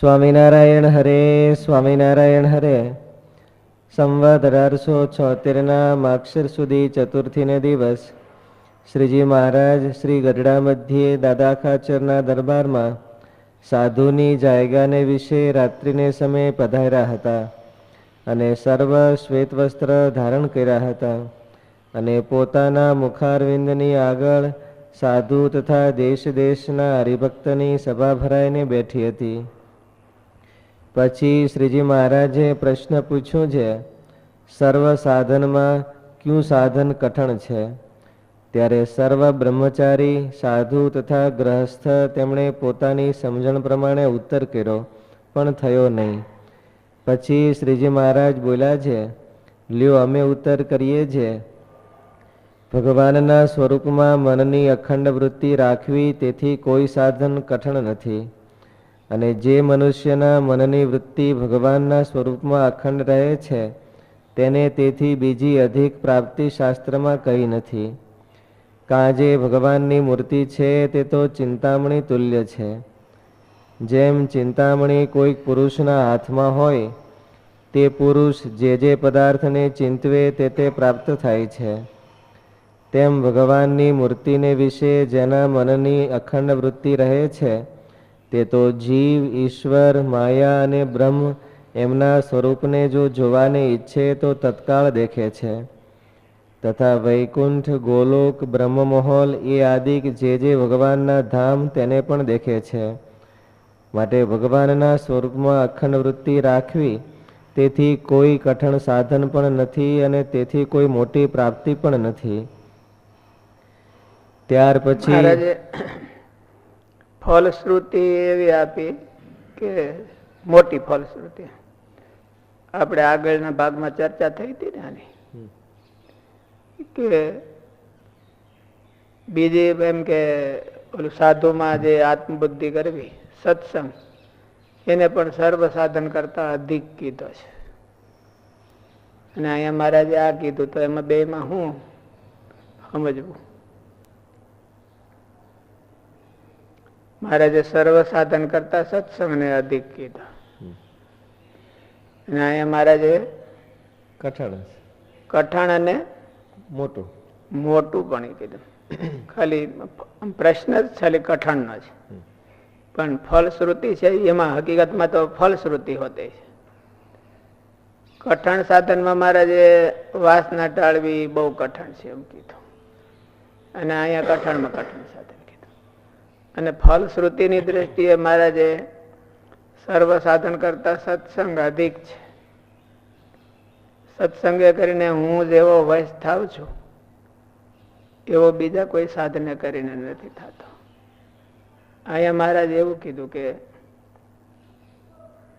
સ્વામિનારાયણ હરે સ્વામિનારાયણ હરે. સંવત અઢારસો છોતેરના માક્ષર સુધી ચતુર્થીને દિવસ. શ્રીજી મહારાજ શ્રી ગઢડા મધ્યે દાદા ખાચરના દરબારમાં સાધુની જાયગાને વિશે રાત્રિને સમયે પધાર્યા હતા અને સર્વ શ્વેત વસ્ત્ર ધારણ કર્યા હતા અને પોતાના મુખારવિંદની આગળ સાધુ તથા દેશ દેશના હરિભક્તની સભા ભરાઈને બેઠી હતી. પછી શ્રીજી મહારાજે પ્રશ્ન પૂછ્યો છે, સર્વ સાધનમાં કયું સાધન કઠણ છે? ત્યારે સર્વ બ્રહ્મચારી, સાધુ તથા ગ્રહસ્થ તેમણે પોતાની સમજણ પ્રમાણે ઉત્તર કર્યો, પણ થયો નહીં. પછી શ્રીજી મહારાજ બોલ્યા છે, લ્યો, અમે ઉત્તર કરીએ છીએ. ભગવાનના સ્વરૂપમાં મનની અખંડ વૃત્તિ રાખવી તેથી કોઈ સાધન કઠણ નથી. અને જે મનુષ્યના મનની વૃત્તિ ભગવાનના સ્વરૂપમાં અખંડ રહે છે, તેને તેથી બીજી અધિક પ્રાપ્તિ શાસ્ત્રમાં કહી નથી. કાં જે ભગવાનની મૂર્તિ છે, તે તો ચિંતામણી તુલ્ય છે. જેમ ચિંતામણી કોઈક પુરુષના હાથમાં હોય, તે પુરુષ જે જે પદાર્થને ચિંતવે તે તે પ્રાપ્ત થાય છે. તેમ ભગવાનની મૂર્તિને વિશે જેના મનની અખંડ વૃત્તિ રહે છે તે તો જીવ, ઈશ્વર, માયા અને બ્રહ્મ એમના સ્વરૂપને જો જોવાને ઈચ્છે તો તત્કાળ દેખે છે. તથા વૈકુંઠ, ગોલોક, બ્રહ્મમહોલ એ આદિક જે જે ભગવાનના ધામ તેને પણ દેખે છે. માટે ભગવાનના સ્વરૂપમાં અખંડ વૃત્તિ રાખવી, તેથી કોઈ કઠણ સાધન પણ નથી અને તેથી કોઈ મોટી પ્રાપ્તિ પણ નથી. ત્યાર પછી ફલશ્રુતિ એવી આપી કે મોટી ફલશ્રુતિ. આપણે આગળના ભાગમાં ચર્ચા થઈ હતી ને આની. કે બીજી એમ કે ઓલું સાધુમાં જે આત્મબુદ્ધિ કરવી સત્સંગ એને પણ સર્વ સાધન કરતા અધિક કીધો છે. અને અહીંયા મહારાજે આ કીધું તો એમાં બેમાં હું સમજવું? મહારાજે સર્વ સાધન કરતા સત્સંગને અધિક કીધા. અને અહીંયા મહારાજે કઠણ કઠણ અને મોટું. મોટું પણ કીધું. ખાલી પ્રશ્ન જ ખાલી કઠણનો છે. પણ ફલશ્રુતિ છે એમાં હકીકતમાં તો ફલશ્રુતિ હોતી છે. કઠણ સાધનમાં મહારાજે વાસના ટાળવી બહુ કઠણ છે એમ કીધું. અને અહીંયા કઠણમાં કઠણ સાધન કીધું ફલ શ્રુતિની દ્રષ્ટિએ મહારાજે સર્વ સાધન કરતા સત્સંગ અધિક છે. સત્સંગે કરીને હું જેવો વશ થાવ છું એવો બીજા કોઈ સાધને કરીને નથી થતો. અહીંયા મહારાજ એવું કીધું કે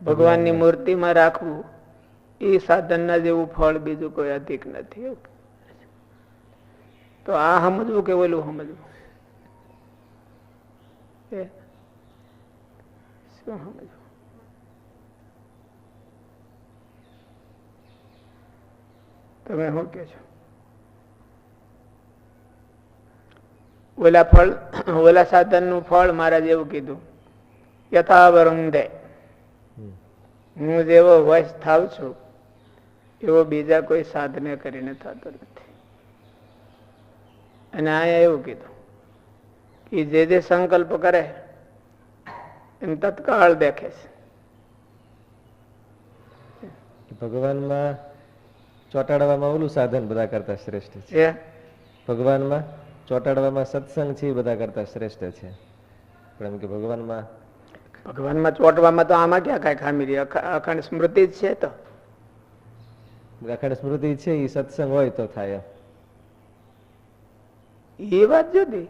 ભગવાનની મૂર્તિમાં રાખવું એ સાધનના જેવું ફળ બીજું કોઈ અધિક નથી. તો આ સમજવું કે ઓલું સમજવું? એ શું સમજવું? તમે શું કે છો? ઓલા ફળ ઓલા સાધનનું ફળ મહારાજ એવું કીધું યથાવરુંધે હું જેવો વશ થાવ છું એવો બીજા કોઈ સાધને કરીને થતો નથી. અને અહીંયા એવું કીધું કે જે જે સંકલ્પ કરે એને તત્કાળ દેખે છે ભગવાનમાં ચોંટાડવામાં ઓલું સાધન બધા કરતા શ્રેષ્ઠ છે ભગવાનમાં ચોંટાડવામાં સત્સંગ છે એ બધા કરતા શ્રેષ્ઠ છે પણ એમ કે ભગવાનમાં ભગવાનમાં ચોંટવામાં તો આમાં ક્યાં કઈ ખામી રહી અખંડ સ્મૃતિ જ છે તો અખંડ સ્મૃતિ છે એ સત્સંગ હોય તો થાય એ વાત જુદી।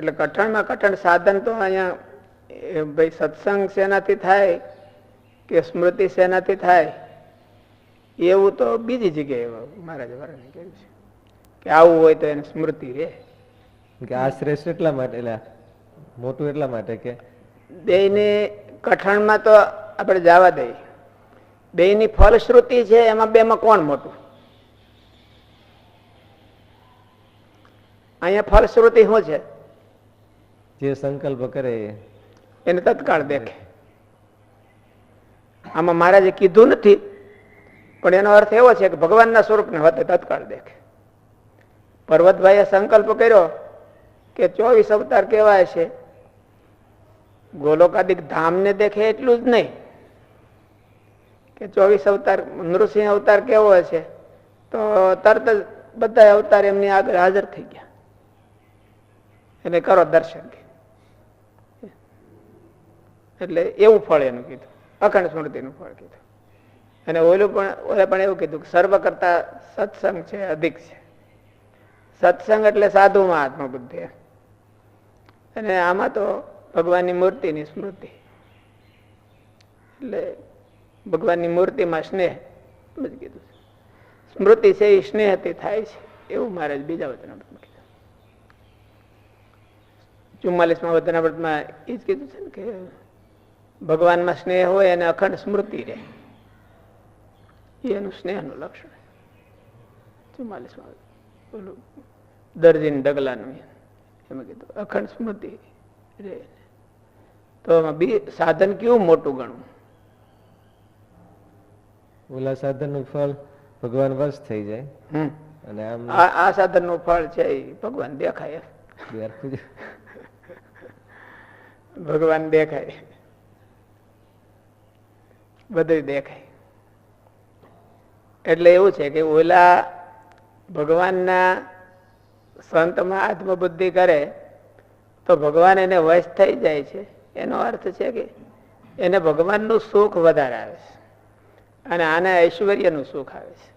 એટલે કઠણમાં કઠણ સાધન તો અહીંયા ભાઈ સત્સંગ શેનાથી થાય કે સ્મૃતિ શેનાથી થાય? એવું તો બીજી જગ્યાએ મહારાજ વર્ણન કહ્યું છે. કે આવું હોય તો એને સ્મૃતિ રે કે આ શ્રેષ્ઠ એટલા માટે એટલે મોટું એટલા માટે કે? બેયને કઠણમાં તો આપણે જવા દઈએ. બેયની ફલશ્રુતિ છે એમાં બેમાં કોણ મોટું? અહીંયા ફલશ્રુતિ શું છે? જે સંકલ્પ કરે એને તત્કાળ દેખે. આમાં મહારાજે કીધું નથી, પણ એનો અર્થ એવો છે કે ભગવાનના સ્વરૂપને હોતે તત્કાળ દેખે. પર્વતભાઈએ સંકલ્પ કર્યો કે ચોવીસ અવતાર કહેવાય છે. ગોલોકાદિક ધામને દેખે એટલું જ નહીં. કે ચોવીસ અવતાર, નૃસિંહ અવતાર કેવો છે, તો તરત જ બધા અવતાર એમની આગળ હાજર થઈ ગયા. એટલે કરો દર્શન કે. એટલે એવું ફળ એનું કીધું. અખંડ સ્મૃતિનું ફળ કીધું. અને ઓલું પણ, ઓલે પણ એવું કીધું સર્વ કરતા સત્સંગ છે, અધિક છે. સત્સંગ એટલે સાધુમાં આત્મબુદ્ધિ અને આમાં તો ભગવાનની મૂર્તિની સ્મૃતિ. એટલે ભગવાનની મૂર્તિમાં સ્નેહ જ કીધું છે. સ્મૃતિ છે એ સ્નેહથી થાય છે, એવું મહારાજ બીજા વચન કીધું. ચુમ્માલીસમાં વચનાવ્રતમાં એ જ કીધું છે ને કે ભગવાનમાં સ્નેહ હોય અને અખંડ સ્મૃતિ રહે. એનું સ્નેહનું લક્ષણ ચુમ્માલીસમાં ઓલું દરજીન ડગલાનું એમાં. કીધું. અખંડ સ્મૃતિ રે તો બી સાધન કેવું મોટું ગણવું? ઓલા સાધનનું ફળ ભગવાન વશ થઈ જાય. અને આમ આ સાધન સાધનનું ફળ છે ભગવાન દેખાય ભગવાન દેખાય. બધું દેખાય. એટલે એવું છે કે ઓલા ભગવાનના સંતમાં આત્મબુદ્ધિ કરે, તો ભગવાન એને વશ થઈ જાય છે. એનો અર્થ છે કે એને ભગવાનનું સુખ વધારે આવે છે અને આને ઐશ્વર્યનું સુખ આવે છે.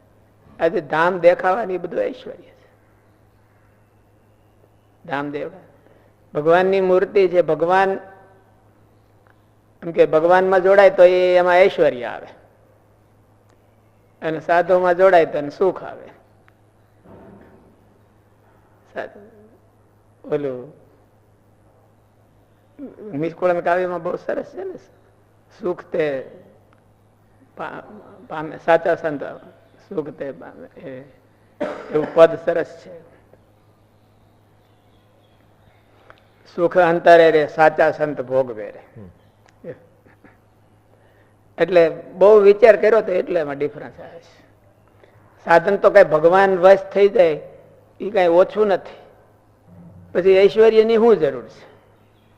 આજે ધામ દેખાવાની બધું ઐશ્વર્ય છે. ધામ દેવા ભગવાનની મૂર્તિ છે. ભગવાન એમ કે ભગવાનમાં જોડાય તો એ એમાં ઐશ્વર્ય આવે. અને સાધુમાં જોડાય તો સુખ આવે. ઓલું નિષ્કુળન કાવ્યમાં બહુ સરસ છે ને? સુખ તે પામે, સાચા સંત સુખ તે પામે. એવું પદ સરસ છે. સુખ અંતરે રે, સાચા સંત ભોગવે રે. એટલે બહુ વિચાર કર્યો તો એટલે એમાં ડિફરન્સ આવે છે. સાધન તો કઈ ભગવાન વશ થઈ જાય એ કઈ ઓછું નથી. પછી ઐશ્વર્યની શું જરૂર છે?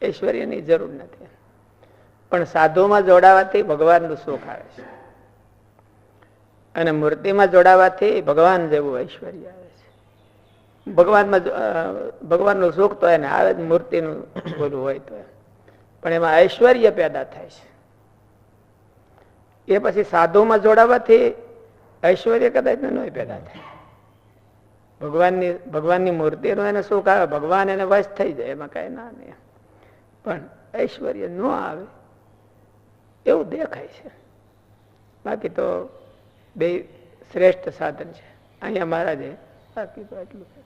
ઐશ્વર્યની જરૂર નથી. પણ સાધુમાં જોડાવાથી ભગવાનનું સુખ આવે છે. અને મૂર્તિમાં જોડાવાથી ભગવાન જેવું ઐશ્વર્ય આવે છે. ભગવાનમાં ભગવાનનું સુખ તો એને આવે જ, મૂર્તિનું બોલું હોય તો પણ એમાં ઐશ્વર્ય પેદા થાય છે. એ પછી સાધુમાં જોડાવાથી ઐશ્વર્ય કદાચ ન પેદા થાય. ભગવાનની ભગવાનની મૂર્તિનું એને સુખ આવે, ભગવાન એને વશ થઈ જાય, એમાં કઈ ના નહીં પણ ઐશ્વર્ય ન આવે, એવું દેખાય છે. બાકી તો બે શ્રેષ્ઠ સાધન છે. અહીંયા મહારાજે બાકી તો એટલું કર્યું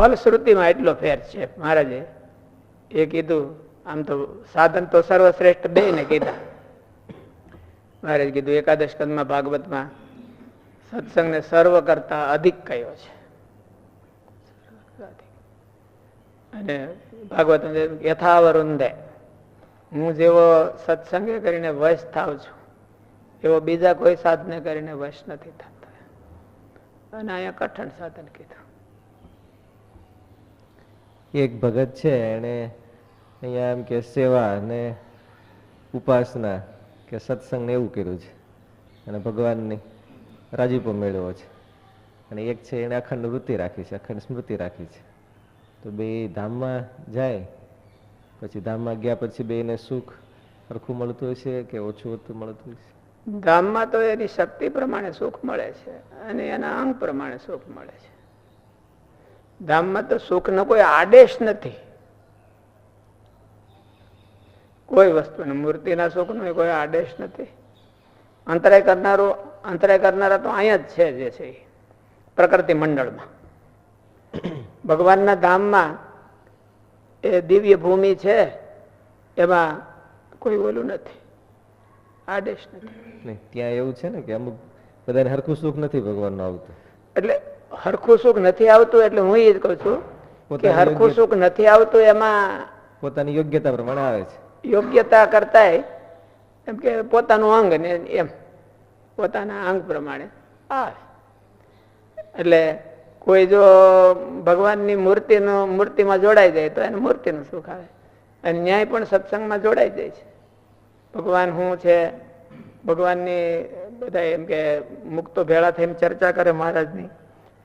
ફલશ્રુતિમાં એટલો ફેર છે. મહારાજે એ કીધું, આમ તો સાધન તો સર્વશ્રેષ્ઠ બે ને કીધા. મહારાજ કીધું, એકાદશ કંદમાં ભાગવતમાં સત્સંગને સર્વ કરતા અધિક કયો છે. અને ભાગવત યથાવરુંદે હું જેવો સત્સંગે કરીને વશ થાવ છું, એવો બીજા કોઈ સાધને કરીને વશ નથી થતા. અને અહીંયા કઠણ સાધન કીધું. એક ભગત છે એને અહીંયા એમ કે સેવા અને ઉપાસના કે સત્સંગને એવું કર્યું છે. અને ભગવાનની રાજીપો મેળવ્યો છે. અને એક છે, એણે અખંડ વૃત્તિ રાખી છે, અખંડ સ્મૃતિ રાખી છે. તો બે ધામમાં જાય, પછી ધામમાં ગયા પછી બેને સુખ સરખું મળતું હશે કે ઓછું ઓછું મળતું હશે? ધામમાં તો એની શક્તિ પ્રમાણે સુખ મળે છે અને એના અંગ પ્રમાણે સુખ મળે છે. ધામમાં તો સુખનો કોઈ આદેશ નથી. કોઈ વસ્તુનો મૂર્તિના સુખનો કોઈ આદેશ નથી. અંતરાય કરનારો અંતરાય કરનારા તો અહીંયા જ છે જે છે પ્રકૃતિ મંડળમાં. ભગવાનના ધામમાં એ દિવ્ય ભૂમિ છે એમાં કોઈ ઓલું નથી. આદેશ નથી. ત્યાં એવું છે ને કે અમુક બધાને હરખું સુખ નથી ભગવાનનું આવતું. એટલે હરખું સુખ નથી આવતું એટલે હું એ જ કહું છું કે હરખું સુખ નથી આવતું એમાં પોતાની યોગ્યતા પ્રમાણે આવે છે. યોગ્યતા કરતા એમ કે પોતાનું અંગ ને એમ પોતાના અંગ પ્રમાણે આવે. એટલે કોઈ જો ભગવાનની મૂર્તિનું મૂર્તિમાં જોડાઈ જાય તો એને મૂર્તિનું સુખ આવે. અને ન્યાય પણ સત્સંગમાં જોડાઈ જાય છે. ભગવાન હું છે? ભગવાનની બધા એમ કે મુક્તો ભેળા થઈને ચર્ચા કરે મહારાજની.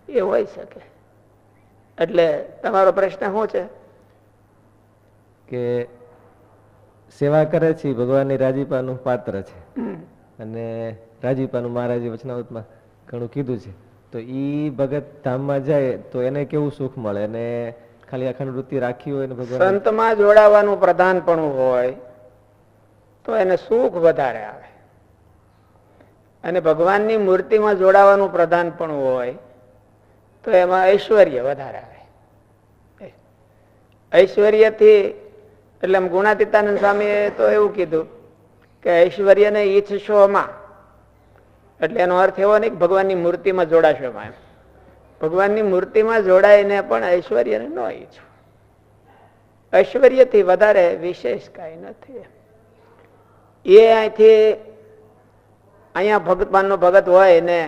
એ હોઈ શકે. એટલે તમારો પ્રશ્ન શું છે? કે સેવા કરે છે ભગવાનની રાજીપાનું પાત્ર છે. અને રાજીપાનું મહારાજે વચનાવતમાં ઘણું કીધું છે. તો ઈ ભગત ધામમાં જાય તો એને કેવું સુખ મળે? અને ખાલી અખંડ વૃત્તિ રાખી હોય ને ભગવાન સંતમાં જોડાવાનું પ્રધાનપણું હોય તો એને સુખ વધારે આવે. અને ભગવાનની મૂર્તિમાં જોડાવાનું પ્રધાનપણું હોય તો એમાં ઐશ્વર્ય વધારે આવે. ઐશ્વર્યથી, એટલે આમ ગુણાતીતાનંદ સ્વામીએ તો એવું કીધું કે ઐશ્વર્યને ઈચ્છશોમાં. એટલે એનો અર્થ એવો નહીં ભગવાનની મૂર્તિમાં જોડાશો માં એમ. ભગવાનની મૂર્તિમાં જોડાઈને પણ ઐશ્વર્યને ન ઈચ્છો. ઐશ્વર્યથી વધારે વિશેષ કાંઈ નથી એ અહીંથી, અહીંયા ભગવાનનો ભગત હોય ને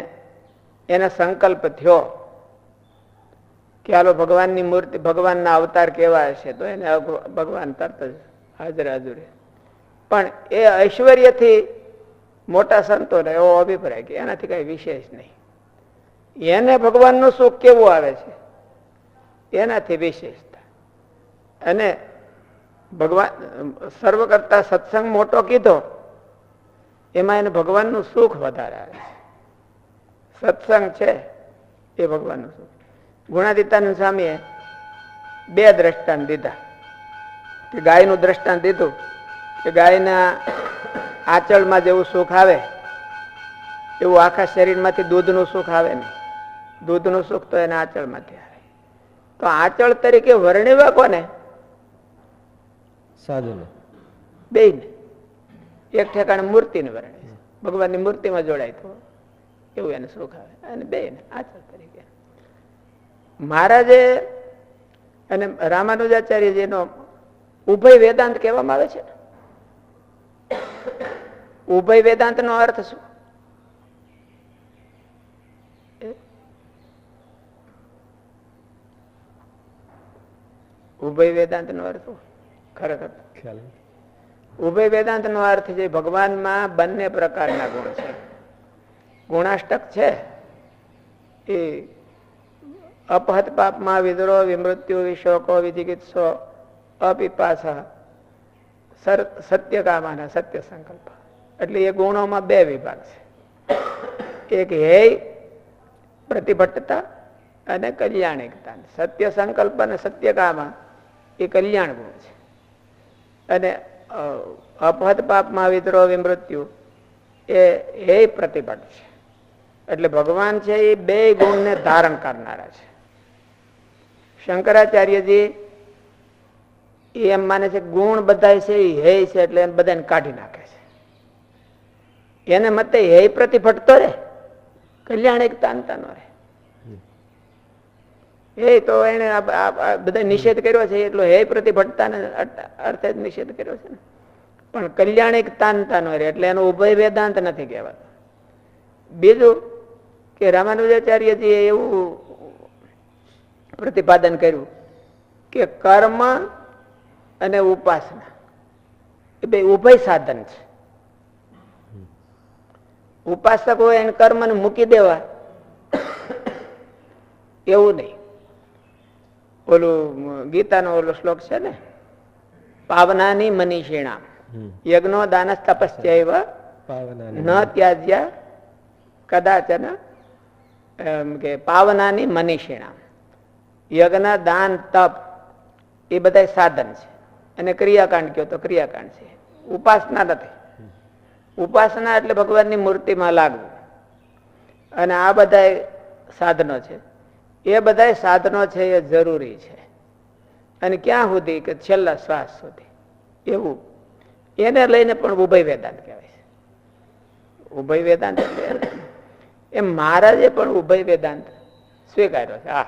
એને સંકલ્પ થયો. કે હાલો ભગવાનની મૂર્તિ, ભગવાનના અવતાર કેવા હશે, તો એને ભગવાન તરત જ હાજર હાજર. પણ એ ઐશ્વર્યથી મોટા સંતોને એવો અભિપ્રાય કે એનાથી કઈ વિશેષ નહીં. એને ભગવાનનું સુખ કેવું આવે છે? એનાથી વિશેષતા. અને ભગવાન, સર્વ કરતા સત્સંગ મોટો કીધો, એમાં એને ભગવાનનું સુખ વધારે આવે સત્સંગ છે, એ ભગવાનનું સુખ. ગુણાદિત્યાનંદ સ્વામીએ બે દ્રષ્ટાંત દીધા. કે ગાયનું દ્રષ્ટાંત દીધું કે ગાયના આંચળમાં જેવું સુખ આવે એવું આખા શરીરમાંથી દૂધનું સુખ આવે ને. દૂધનું સુખ તો એના આંચળમાંથી આવે. તો આંચળ તરીકે વર્ણવ્યા કોને? સાધુને. બે એક ઠેકાણે મૂર્તિને વર્ણવે ભગવાનની મૂર્તિમાં જોડાય તો એવું એને સુખ આવે. અને બે આચર તરીકે મહારાજે અને રામાનુજાચાર્યજીનો ઉભય વેદાંત કહેવામાં આવે છે ઉભય વેદાંત નો અર્થ શું? ઉભય વેદાંત નો અર્થ ખરેખર. ખ્યાલ ઉભય વેદાંત નો અર્થ છે ભગવાનમાં બંને પ્રકારના ગુણ છે. ગુણાષ્ટક છે એ અપહત પાપમાં વિદ્રોહ વિમૃત્યુ, વિશોકો વિચિકિત્સો અપિપાસા. સર- સત્યકામાના સત્ય સંકલ્પ એટલે એ ગુણોમાં બે વિભાગ છે. એક હેય પ્રતિભટ્ટતા અને કલ્યાણિકતા. સત્ય સંકલ્પ અને સત્યકામા એ કલ્યાણ ગુણ છે. અને અપહત પાપમાં વિદ્રોહ વિમૃત્યુ એ એ પ્રતિભટ છે. એટલે ભગવાન છે એ બે ગુણને ધારણ કરનારા છે. શંકરાચાર્યજી, એ એમ માને છે ગુણ બધા છે, એ હે છે એટલે એને બધાને કાઢી નાખે છે. એને મતે હે પ્રતિભટતો રે, કલ્યાણ એક તાનતા નો રે. એ તો એને બધા નિષેધ કર્યો છે, એટલો હે પ્રતિભટતા અર્થે જ નિષેધ કર્યો છે ને. પણ કલ્યાણ એક તાનતા નો રે, એટલે એનો ઉભય વેદાંત નથી કહેવાતો. બીજું કે રામાનુજાચાર્યજી એવું પ્રતિપાદન કર્યું કે કર્મ અને ઉપાસના. એ બે ઉભય સાધન છે. ઉપાસક હોય એને કર્મને મૂકી દેવા એવું નહીં. ઓલું ગીતાનો ઓલો શ્લોક છે ને પાવનાની મનીષીણા. યજ્ઞો દાનસ તપસ્યૈવ ન ત્યાજ્યા કદાચ કે પાવનાની મનીષીણા. યજ્ઞ, દાન, તપ, એ બધા સાધન છે. અને ક્રિયાકાંડ કયો તો ક્રિયાકાંડ છે. ઉપાસના નથી. ઉપાસના એટલે ભગવાનની મૂર્તિમાં લાગવું. અને આ બધા સાધનો છે. એ બધા સાધનો છે એ જરૂરી છે. અને ક્યાં સુધી? કે છેલ્લા શ્વાસ સુધી. એવું. એને લઈને પણ ઉભય વેદાંત કહેવાય છે. ઉભય વેદાંત. એમ મહારાજે પણ ઉભય વેદાંત સ્વીકાર્યો છે. આ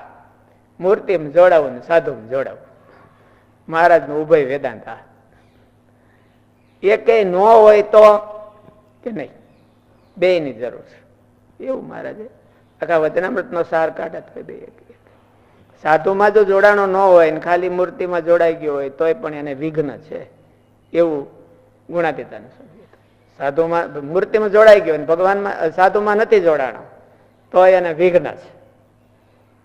મૂર્તિમાં જોડાવું ને સાધુમાં જોડાવું. મહારાજનો ઉભય વેદાંત આ. એ કઈ ન હોય તો કે નહીં? બે ની જરૂર છે. એવું મહારાજે આખા વચનામૃતનો સાર કાઢત હોય બે. સાધુમાં જો જોડાણો ન હોય ને ખાલી મૂર્તિમાં જોડાઈ ગયો હોય તોય પણ એને વિઘ્ન છે. એવું ગુણાતીતાને સાધુમાં મૂર્તિમાં જોડાઈ ગયો ભગવાનમાં, સાધુમાં નથી જોડાણો, તોય એને વિઘ્ન છે.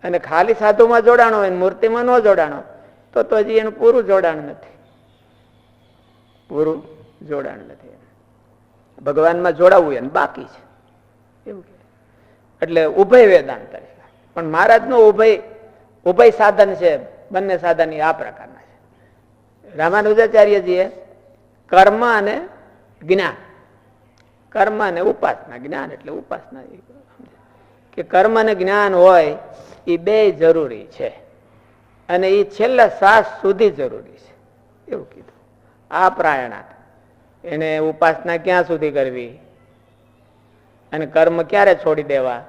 અને ખાલી સાધુમાં જોડાણો હોય મૂર્તિમાં ન જોડાણો તો તો હજી એનું પૂરું જોડાણ નથી. પૂરું જોડાણ નથી. ભગવાનમાં જોડાવવું એને બાકી છે. એવું એટલે ઉભય વેદાંત તરીકે. પણ મહારાજનું ઉભય ઉભય સાધન છે બંને સાધન એ આ પ્રકારના છે. રામાનુજાચાર્યજીએ કર્મ અને જ્ઞાન કર્મ અને ઉપાસના જ્ઞાન એટલે ઉપાસના કે કર્મ અને જ્ઞાન હોય એ બે જરૂરી છે. અને એ છેલ્લા શ્વાસ સુધી જરૂરી છે. એવું કીધું. આ પ્રાયણાત. એને ઉપાસના ક્યાં સુધી કરવી? અને કર્મ ક્યારે છોડી દેવા?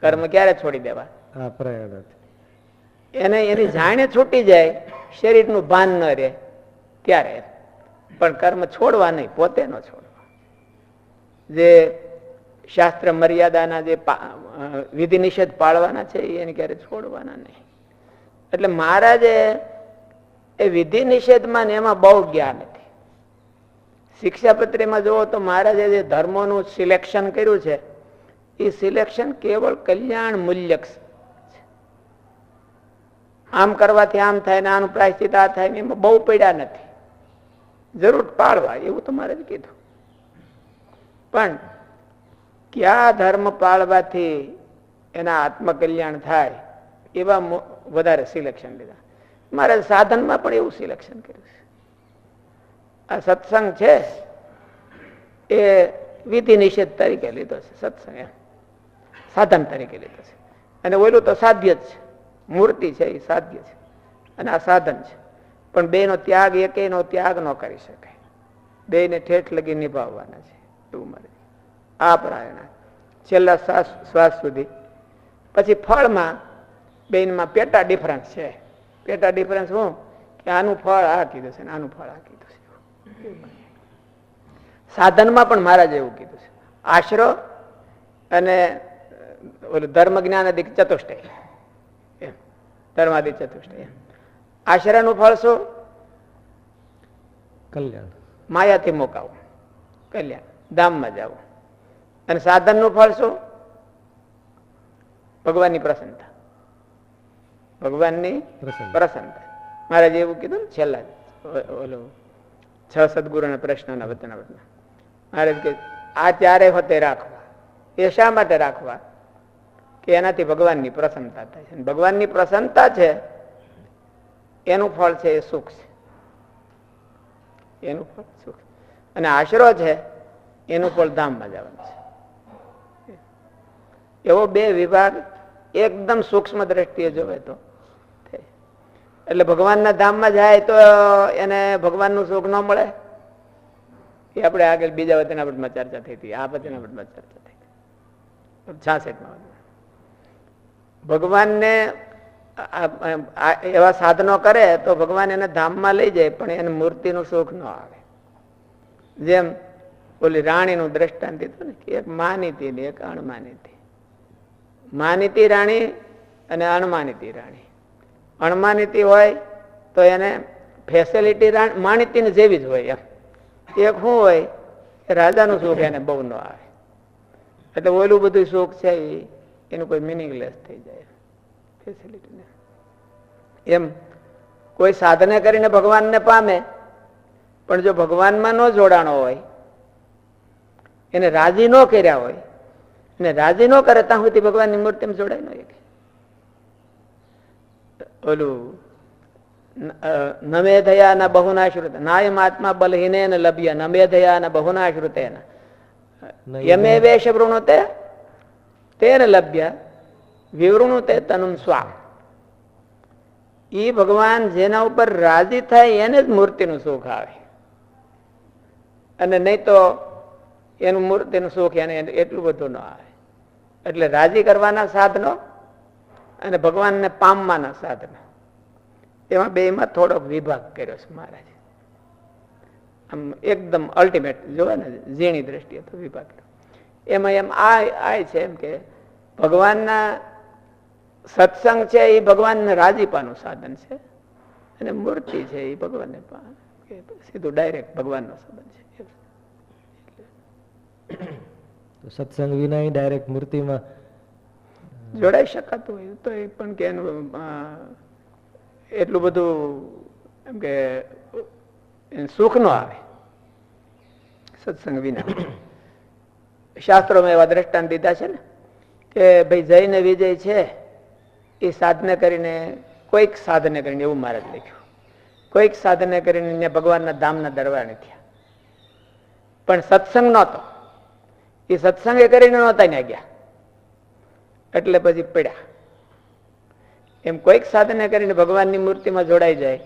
કર્મ ક્યારે છોડી દેવા? આ એને એની જાણે છૂટી જાય શરીરનું ભાન ન રહે ત્યારે. પણ કર્મ છોડવા નહીં પોતે ન છોડવા. જે શાસ્ત્ર મર્યાદાના જે વિધિ નિષેધ પાળવાના છે, એને ક્યારે છોડવાના નહીં. એટલે મહારાજે એ વિધિ નિષેધમાં ને એમાં બહુ જ્ઞાન હતી. શિક્ષાપત્રીમાં જુઓ તો મહારાજે જે ધર્મોનું સિલેક્શન કર્યું છે, એ સિલેક્શન કેવળ કલ્યાણ મૂલ્યક. આમ કરવાથી આમ થાય ને આનું પ્રાયશ્ચિત આ થાય ને એમાં બહુ પડ્યા નથી. જરૂર પાળવા, એવું તો મારે જ કીધું. પણ કયા ધર્મ પાળવાથી એના આત્મકલ્યાણ થાય, એવા વધારે સિલેક્શન લીધા. મારે સાધનમાં પણ એવું સિલેક્શન કર્યું છે. આ સત્સંગ છે, એ વિધિ નિષેધ તરીકે લીધો છે, સત્સંગ એમ. સાધન તરીકે લીધો છે. અને ઓલું તો સાધ્ય જ છે. મૂર્તિ છે, એ સાધ્ય છે. અને આ સાધન છે. પણ બેનો ત્યાગ એકેયનો ત્યાગ ન કરી શકાય. બેને ઠેઠ લગી નિભાવવાના છે. એવું મારે. આ પ્રાયણા. છેલ્લા શ્વાસ શ્વાસ સુધી. પછી ફળમાં બેનમાં પેટા ડિફરન્સ છે. પેટા ડિફરન્સ શું? કે આનું ફળ આ કીધું છે આનું ફળ આ કીધું છે. સાધનમાં પણ મહારાજે એવું કીધું છે. આશરો અને ઓલું ધર્મ જ્ઞાન અધિક ચતુષ્ટય. એમ. ધર્માદિક ચતુષ્ટય. એમ. આશરાનું ફળ શું? કલ્યાણ. માયાથી મોકાવું. કલ્યાણ. ધામમાં જવું. અને સાધનનું ફળ શું? ભગવાનની પ્રસન્નતા. ભગવાનની પ્રસન્નતા. મહારાજે એવું કીધું ને છેલ્લા ઓલો છ સદગુરુના પ્રશ્નના વતના વતના મહારાજ કે આ ચારે હોતે રાખવા. એ શા માટે રાખવા? કે એનાથી ભગવાનની પ્રસન્નતા થાય છે. ભગવાનની પ્રસન્નતા છે એનું ફળ છે એ સુખ છે. એનું ફળ સુખ અને આશરો છે એનું ફળ ધામમાં જવાનું છે. એવો બે વિભાગ એકદમ સૂક્ષ્મ દ્રષ્ટિએ જોવે તો. એટલે ભગવાનના ધામમાં જાય તો એને ભગવાનનું સુખ ન મળે. એ આપણે આગળ બીજા વચનાપટમાં ચર્ચા થઈ હતી. આ વચનાપટમાં ચર્ચા થઈ હતી. છાસઠમાં ભગવાનને એવા સાધનો કરે તો ભગવાન એને ધામમાં લઈ જાય, પણ એને મૂર્તિનું સુખ ન આવે. જેમ ઓલી રાણીનું દ્રષ્ટાંત હતું ને એક માનીતી ને એક અણમાનીતી. માનીતી રાણી અને અણમાનીતી રાણી. અણમાનીતી હોય તો એને ફેસિલિટી માનીતીને જેવી જ હોય એમ. એક શું હોય કે રાજાનું સુખ એને બહુ ન આવે. એટલે ઓલું બધું સુખ છે એનું કોઈ મિનિંગલેસ થઈ જાય. ફેસિલિટી એમ કોઈ સાધને કરીને ભગવાનને પામે, પણ જો ભગવાનમાં ન જોડાણો હોય, એને રાજી ન કર્યા હોય અને રાજી ન કરે ત્યાં સુધી ભગવાનની મૂર્તિમાં જોડાય ન ઓલું નમે થયા ના બહુના શ્રુત નાયમ આત્મા બલહીને ન લભ્ય નમે થયા ના. બહુના શ્રુતે યમે વેશ વૃણુતે તેને લભ્ય વિવૃણુતે તનુમ સ્વા ઈ ભગવાન જેના ઉપર રાજી થાય એને જ મૂર્તિનું સુખ આવે. અને નહીં તો એનું મૂર્તિનું સુખ એને એટલું બધું ન આવે. એટલે રાજી કરવાના સાધનો અને ભગવાનને પામવાના સાધનો. એમાં બેમાં થોડોક વિભાગ કર્યો છે મહારાજ. આમ એકદમ અલ્ટિમેટ જોવે ને, ઝીણી દ્રષ્ટિએ તો વિભાગ. એમાં એમ આ આ છે એમ કે ભગવાનના સત્સંગ છે એ ભગવાનને રાજીપાનું સાધન છે અને મૂર્તિ છે એ ભગવાનને સીધું ડાયરેક્ટ ભગવાનનો સંબંધ છે. તો સત્સંગ વિના ડાયરેક્ટ મૂર્તિમાં જોડાઈ શકાતું હોય તો એ પણ કે એટલું બધું, એમ કે સુખ નો આવે. સત્સંગ વિના શાસ્ત્રોમાં એવા દ્રષ્ટાંત દીધા છે ને, કે ભાઈ જઈને વિજય છે, એ સાધને કરીને, કોઈક સાધને કરીને, એવું મારે લખ્યું. કોઈક સાધને કરીને ભગવાનના ધામના દરવાણે થયા. પણ સત્સંગ નહોતો. એ સત્સંગે કરીને નહોતા ને ગયા. એટલે પછી પડ્યા. એમ કોઈક સાધને કરીને ભગવાનની મૂર્તિમાં જોડાઈ જાય,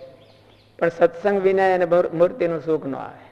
પણ સત્સંગ વિના એને મૂર્તિનું સુખ ન આવે.